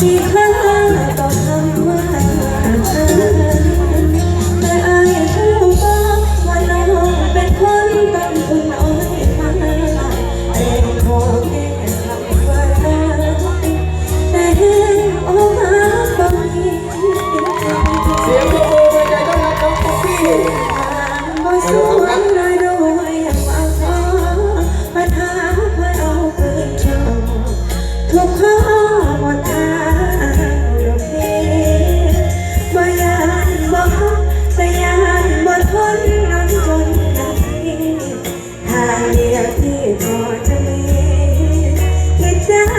ที่เธอต้องทำ ที่พอจะมีคิดไ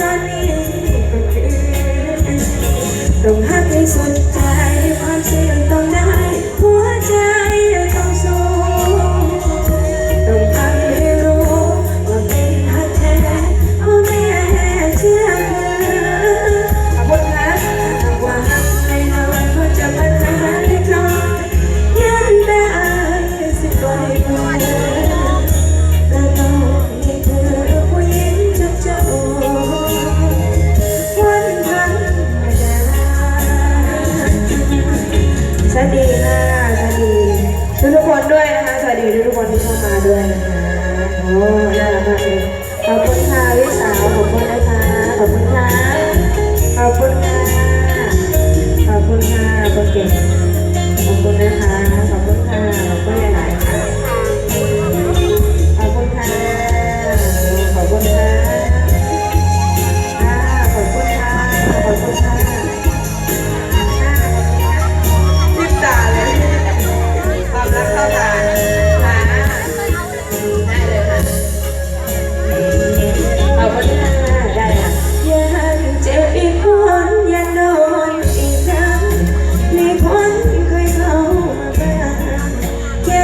ตอนนี้ก็คือต้องหักให้สุดใจ วัสดีค่ะสวัสดีทุกทุกคนด้วยนะคะสวัสดีทุกทุกคนที่เข้ามาด้วยนะคะโอ้น่ารักมากเลยขอบคุณค่ะ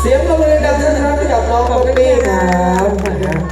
เสียงปรบมือดังท่านครับให้กับน้องของพี่ครับ